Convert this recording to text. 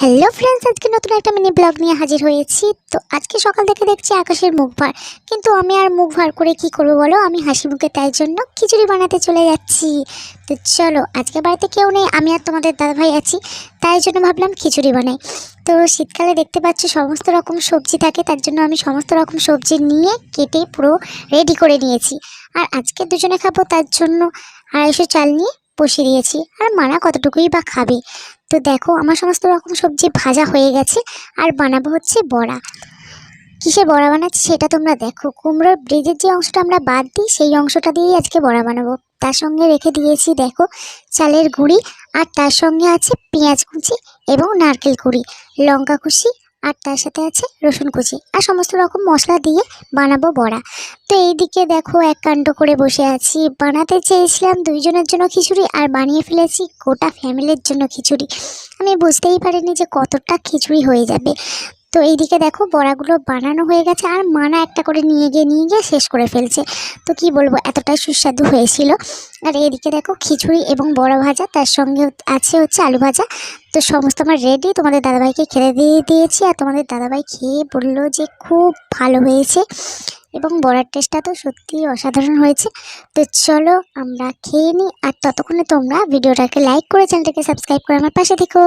Hello friends আজকে নতুন একটা মিনি ব্লগ নিয়ে হাজির হয়েছি। তো আজকে সকাল থেকে দেখছি আকাশের মুখ ভার। কিন্তু আমি আর মুখ ভার করে কি করব বলো? আমি হাসি মুখে তাই জন্য খিচুড়ি বানাতে চলে যাচ্ছি। তো চলো, আজকে বাড়িতে কেউ নেই, আমি আর তোমাদের দাদাভাই আছি, তাই জন্য ভাবলাম খিচুড়ি বানাই। তো শীতকালে দেখতে পাচ্ছ সমস্ত রকম সবজি থাকে, তার জন্য আমি সমস্ত রকম সবজি নিয়ে কেটে পুরো রেডি করে নিয়েছি। আর আজকে দুজনে খাব তার জন্য আড়াইশো চাল নিয়ে বসিয়ে দিয়েছি। আর মানা কতটুকুই বা খাবে? তো দেখো, আমার সমস্ত রকম সবজি ভাজা হয়ে গেছে, আর বানাবো হচ্ছে বড়া। কিসে বড়া বানাচ্ছি সেটা তোমরা দেখো। কুমড়োর ব্রিজের যে অংশটা আমরা বাদ দিই, সেই অংশটা দিয়েই আজকে বড়া বানাবো। তার সঙ্গে রেখে দিয়েছি দেখো, চালের গুঁড়ি, আর তার সঙ্গে আছে পেঁয়াজ কুচি এবং নারকেল কুড়ি, লঙ্কা কুচি, আর তার সাথে আছে রসুন কুচি। আর সমস্ত রকম মশলা দিয়ে বানাবো বড়া। তো এইদিকে দেখো এক কাণ্ড করে বসে আছি। বানাতে চেয়েছিলাম দুইজনের জন্য খিচুড়ি আর বানিয়ে ফেলেছি গোটা ফ্যামিলির জন্য খিচুড়ি। আমি বুঝতেই পারিনি যে কতটা খিচুড়ি হয়ে যাবে। তো এইদিকে দেখো বড়াগুলো বানানো হয়ে গেছে আর মানা একটা করে নিয়ে গিয়ে নিয়ে গিয়ে শেষ করে ফেলছে। তো কি বলব, এতটাই সুস্বাদু হয়েছিল। আর এইদিকে দেখো খিচুড়ি এবং বড়া ভাজা, তার সঙ্গে আছে হচ্ছে আলু ভাজা। তো সমস্ত আমার রেডি তোমাদের দাদাভাইকে খেতে দিয়ে দিয়েছি। আর তোমাদের দাদাভাই খেয়ে বলল যে খুব ভালো হয়েছে। এবং বড়ার টেস্টটা তো সত্যিই অসাধারণ হয়েছে। তো চলো আমরা খেয়ে নিই আর ততক্ষণে তোমরা ভিডিওটাকে লাইক করে চ্যানেলটাকে সাবস্ক্রাইব করে আমার পাশে থেকো।